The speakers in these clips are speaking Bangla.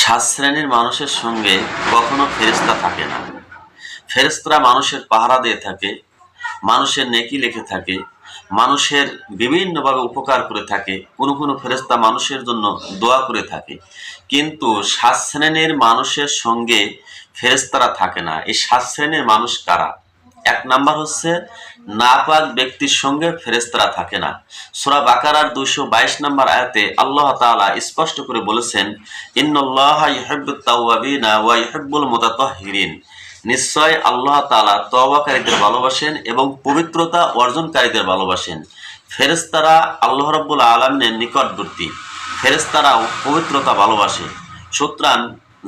সাত শ্রেণির মানুষের সঙ্গে কখনো ফেরেস্তা থাকে না। ফেরেস্তারা মানুষের পাহারা দিয়ে থাকে, মানুষের নেকি লেখে থাকে, মানুষের বিভিন্নভাবে উপকার করে থাকে, কোনো কোনো ফেরেস্তা মানুষের জন্য দোয়া করে থাকে। কিন্তু সাত শ্রেণির মানুষের সঙ্গে ফেরেস্তারা থাকে না। এই সাত শ্রেণির মানুষ কারা? এক নাম্বার হচ্ছে নাপাক ব্যক্তির সঙ্গে ফেরেস্তারা থাকে না। সুরা বাকারার দুইশো বাইশ নম্বর আয়াতে আল্লাহ তাআলা স্পষ্ট করে বলেছেন ইন্নআল্লাহ ইহিব্বুত তাওয়াবিনা ওয়া ইহিব্বুল মুতাতাহহিরিন নিশ্চয় আল্লাহ তাআলা তওবাকারীদের ভালোবাসেন এবং পবিত্রতা অর্জনকারীদের ভালোবাসেন। ফেরেস্তারা আল্লাহ রাব্বুল আলামিনের নিকটবর্তী। ফেরেস্তারাও পবিত্রতা ভালোবাসে। সুতরাং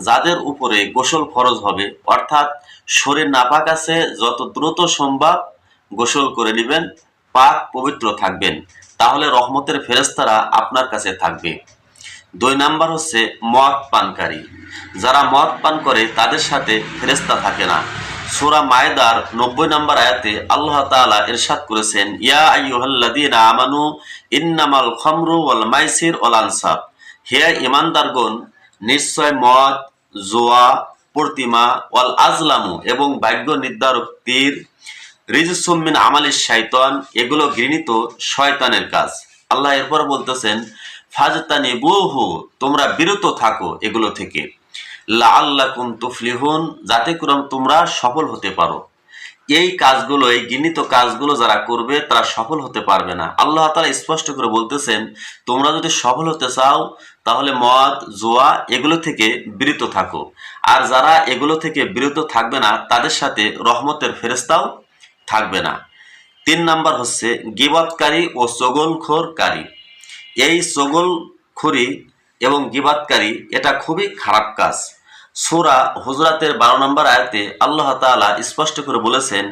যাদের উপরে গোসল ফরজ হবে, অর্থাৎ শরীর নাপাক আছে, যত দ্রুত সম্ভব গোসল করে নেবেন, পাক পবিত্র থাকবেন। তাহলে রহমতের ফেরেস্তারা আপনার কাছে থাকবে। দুই নাম্বার হচ্ছে মদ পানকারী। যারা মদ পান করে, তাদের সাথে ফেরেস্তা থাকে না। সূরা মায়দার নব্বই নম্বর আয়াতে আল্লাহ তাআলা ইরশাদ করেছেন, ইয়া আইয়ুহাল্লাযীনা আমানু ইন্নামাল খামরু ওয়াল মাইসির ওয়াল আনসাব হে ঈমানদারগণ, নিশ্চয় মদ, জোয়া, প্রতিমা, ওয়াল আজলামু এবং ভাগ্য নির্ধারক তীর রিজসুমিন আমালিস শাইতান, এগুলো ঘৃণিত শয়তানের কাজ। আল্লাহ এরপর বলতেছেন ফাজতানি বহু তোমরা বিরত থাকো এগুলো থেকে। লা আল্লাকুম তুফলিহুন, যাতে করে তোমরা সফল হতে পারো। এই কাজগুলো, এই গৃহীত কাজগুলো যারা করবে, তারা সফল হতে পারবে না। আল্লাহ তারা স্পষ্ট করে বলতেছেন, তোমরা যদি সফল হতে চাও, তাহলে মদ, জোয়া, এগুলো থেকে বিরত থাকো। আর যারা এগুলো থেকে বিরত থাকবে না, তাদের সাথে রহমতের ফেরেস্তাও থাকবে না। তিন নাম্বার হচ্ছে গিবাতকারী ও চগলখোরকারী এই চগলখড়ি এবং গিবাতকারী এটা খুবই খারাপ কাজ। সুরা হুজরাতের বারো নম্বর আয়াতে আল্লাহ তাআলা স্পষ্ট করে বলেছেন,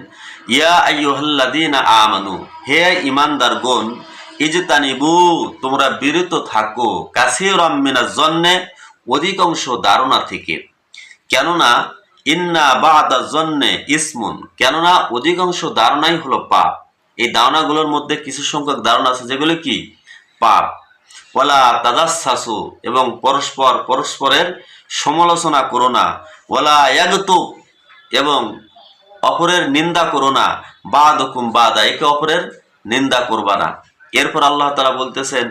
ইয়া আইয়ুহাল্লাযীনা আমানু, হে ঈমানদার গণ ইজতানিবু, তোমরা বিরত থাকো, কাসীরাম মিনাজ জন্নে অধিকাংশ ধারণা থেকে। কেননা ইন্না বাদা জন্নে ইসমুন। কেননা অধিকাংশ ধারণাই হলো পাপ। এই ধারণাগুলোর মধ্যে কিছু সংখ্যক ধারণা আছে, যেগুলো কি? পাপ। ওয়ালা তাদাসাসু এবং পরস্পর পরস্পরের সমালোচনা করো না। ওয়ালা ইয়াগতু, এবং অপরের নিন্দা করো না। বাদ হুকুম বাদা, একে অপরের নিন্দা করবা না। এরপর আল্লাহ তাআলা বলতেছেন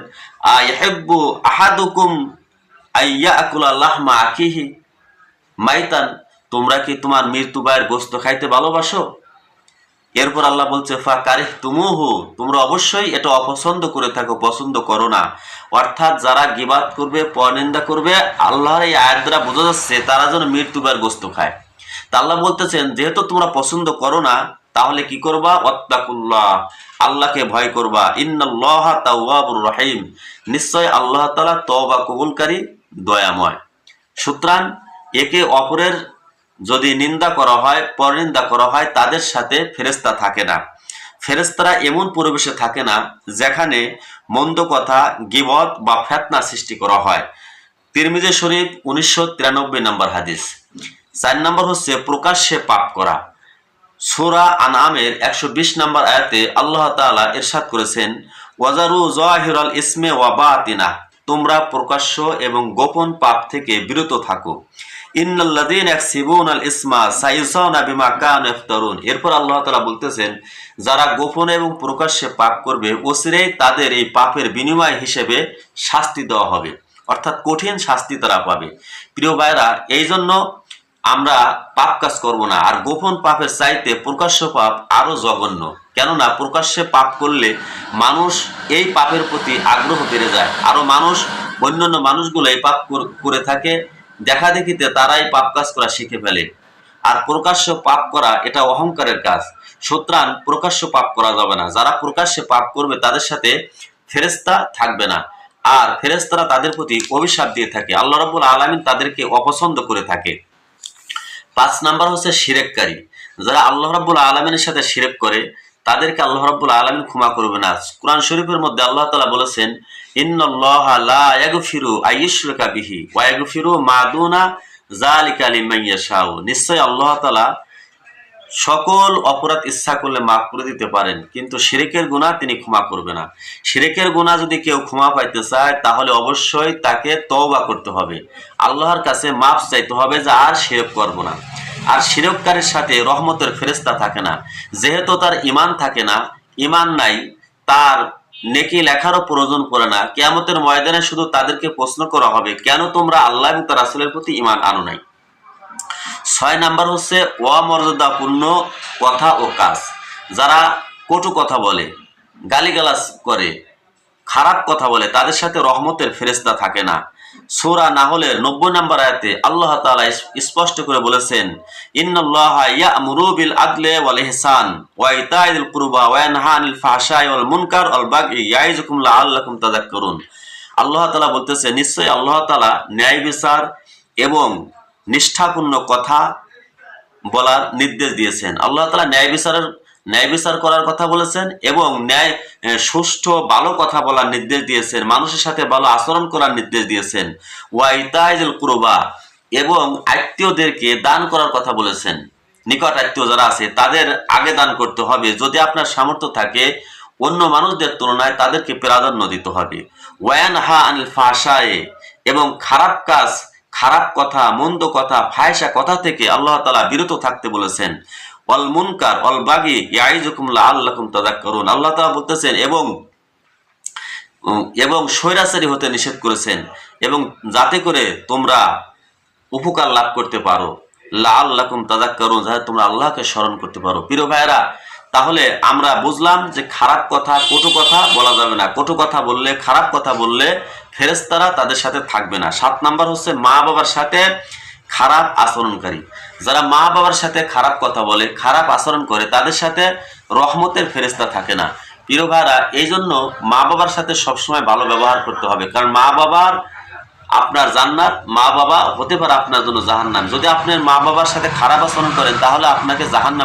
আইহিব্বু আহাদুকুম আইয়া আকুলা লাহমা আকিহি মাইতান? তোমরা কি তোমার মৃত্যু ভাইয়ের গোস্ত খাইতে ভালোবাসো? এরপর আল্লাহ বলছে ফা কারিহ তুমুহু, তোমরা অবশ্যই এটা অপছন্দ করে থাকো, পছন্দ করো না। অর্থাৎ যারা গিবাদ করবে, পরনিন্দা করবে, আল্লাহর এই আয়াত দ্বারা বোঝা যাচ্ছে তারা যেন মৃত্যু ভাইয়ের গোস্ত খায়। তা আল্লাহ বলতেছেন, যেহেতু তোমরা পছন্দ করো না, তাহলে কি করবা? অত্তাকুল্লাহ আল্লাহকে ভয় করবা। ইন্নাল্লাহ তাওয়াবুর রহিম, নিশ্চয় আল্লাহ তাআলা তওবা কবুলকারী, দয়াময়। সুতরাং একে অপরের যদি নিন্দা করা হয়, পরনিন্দা করা হয়, তাদের সাথে ফেরেস্তা থাকে না। ফেরেস্তারা এমন পরিবেশে থাকে না, যেখানে মন্দ কথা, গিবত বা ফেতনা সৃষ্টি করা হয়। তিরমিজে শরীফ উনিশশো তিরানব্বই নম্বর হাদিস। চার নম্বর হচ্ছে প্রকাশ্যে পাপ করা। সোরা আনামের একশো বিশ নম্বর আয়াতে আল্লাহ তাআলা ইরশাদ করেছেন, ওয়াজারু জহিরাল ইসমে ওয়া বাতিনা তোমরা প্রকাশ্য এবং গোপন পাপ থেকে বিরত থাকো। এরপর আল্লাহ তাআলা বলতেছেন, যারা গোপনে এবং প্রকাশ্যে পাপ করবে অচিরেই তাদের এই পাপের বিনিময় হিসেবে শাস্তি দেওয়া হবে। অর্থাৎ কঠিন শাস্তি তারা পাবে। প্রিয় ভাইরা এই জন্য আমরা পাপ কাজ করব না। আর গোপন পাপের চাইতে প্রকাশ্য পাপ আরও জঘন্য। কেননা, প্রকাশ্যে পাপ করলে মানুষ এই পাপের প্রতি আগ্রহ বেড়ে যায়। আরও মানুষ, অন্যান্য মানুষগুলো এই পাপ করে থাকে। দেখা দেখিতে তারাই পাপ কাজ করা শিখে ফেলে। আর প্রকাশ্য পাপ করা এটা অহংকারের কাজ। সুতরাং প্রকাশ্য পাপ করা যাবে না। যারা প্রকাশ্যে পাপ করবে, তাদের সাথে ফেরেস্তা থাকবে না। আর ফেরেস্তারা তাদের প্রতি অভিশাপ দিয়ে থাকে। আল্লাহ রাব্বুল আলামিন তাদেরকে অপছন্দ করে থাকে। পাঁচ নাম্বার হচ্ছে শিরেককারী। যারা আল্লাহ রাব্বুল আলমিনের সাথে শিরেক করে তাদেরকে আল্লাহ রাব্বুল আলমিন ক্ষমা করবে না। কোরআন শরীফের মধ্যে আল্লাহ তাআলা বলেছেন সকল অপরাধ ইচ্ছা করলে মাফ করে দিতে পারেন, কিন্তু শিরেকের গুণা তিনি ক্ষমা করবে না। শিরেকের গুণা যদি কেউ ক্ষমা পাইতে চায়, তাহলে অবশ্যই তাকে তওবা করতে হবে। আল্লাহর কাছে মাফ চাইতে হবে যে আর শিরক করব না। আর শিরককারের সাথে রহমতের ফেরেস্তা থাকে না। যেহেতু তার ইমান থাকে না ইমান নাই, তার নেকি লেখারও প্রয়োজন পড়ে না। কেয়ামতের ময়দানে শুধু তাদেরকে প্রশ্ন করা হবে, কেন তোমরা আল্লাহ এবং তার রাসূলের প্রতি ইমান আনো নাই? ছয় নাম্বার হচ্ছে অমর্যাদাপূর্ণ কথা ও কাজ। যারা কটু কথা বলে, গালিগালাজ করে, খারাপ কথা বলে, তাদের সাথে রহমতের ফেরেস্তা থাকে না। সূরা নাহলের নব্বই নম্বর আয়াতে আল্লাহ তালা স্পষ্ট করে বলেছেন মুনকার আল্লাহ তাআলা বলতেছে, নিশ্চয়ই আল্লাহ তাআলা ন্যায় বিচার এবং নিষ্ঠাপূর্ণ কথা বলার নির্দেশ দিয়েছেন। আল্লাহ তালা ন্যায় বিচারের ন্যায় বিচার করার কথা বলেছেন এবং ন্যায় সুষ্ঠু, ভালো কথা বলার নির্দেশ দিয়েছেন, মানুষের সাথে ভালো আচরণ করার নির্দেশ দিয়েছেন। ওয়াইতাইজুল কুরবা, এবং আত্মীয়দেরকে দান করার কথা বলেছেন। নিকট আত্মীয় যারা আছে, তাদের আগে দান করতে হবে। যদি আপনার সামর্থ্য থাকে, অন্য মানুষদের তুলনায় তাদেরকে প্রাধান্য দিতে হবে। ওয়ান হা আনিল ফাশায়ে এবং খারাপ কাজ, খারাপ কথা, মন্দ কথা ফায়সা কথা থেকে আল্লাহ তালা বিরত থাকতে বলেছেন। অল মুনকার, অল বাগি ইয়াইজুকুম লাআল্লাকুম তাযাক্কারুন। আল্লাহ তাআলা বলতেছেন, এবং এবং স্বৈরাচারী হতে নিষেধ করেছেন, এবং যাতে করে তোমরা উপকার লাভ করতে পারো। লাআল্লাকুম তাযাক্কারুন, যাতে তোমরা আল্লাহকে স্মরণ করতে পারো। প্রিয় ভাইয়েরা, তাহলে আমরা বুঝলাম যে খারাপ কথা, কটু কথা বলা যাবে না। কটু কথা বললে, খারাপ কথা বললে ফেরেশতারা তাদের সাথে থাকবে না। সাত নাম্বার হচ্ছে মা বাবার সাথে খারাপ আচরণকারী। যারা মা বাবার সাথে খারাপ কথা বলে, খারাপ আচরণ করে, তাদের সাথে রহমতের ফেরেস্তা থাকে না। প্রিয় ভাইরা এই জন্য মা বাবার সাথে সবসময় ভালো ব্যবহার করতে হবে। কারণ মা বাবার আপনার জান্নাত, মা বাবা হতে পারে আপনার জন্য জাহান্নাম। যদি আপনার মা বাবার সাথে খারাপ আচরণ করেন, তাহলে আপনাকে জাহান্নাম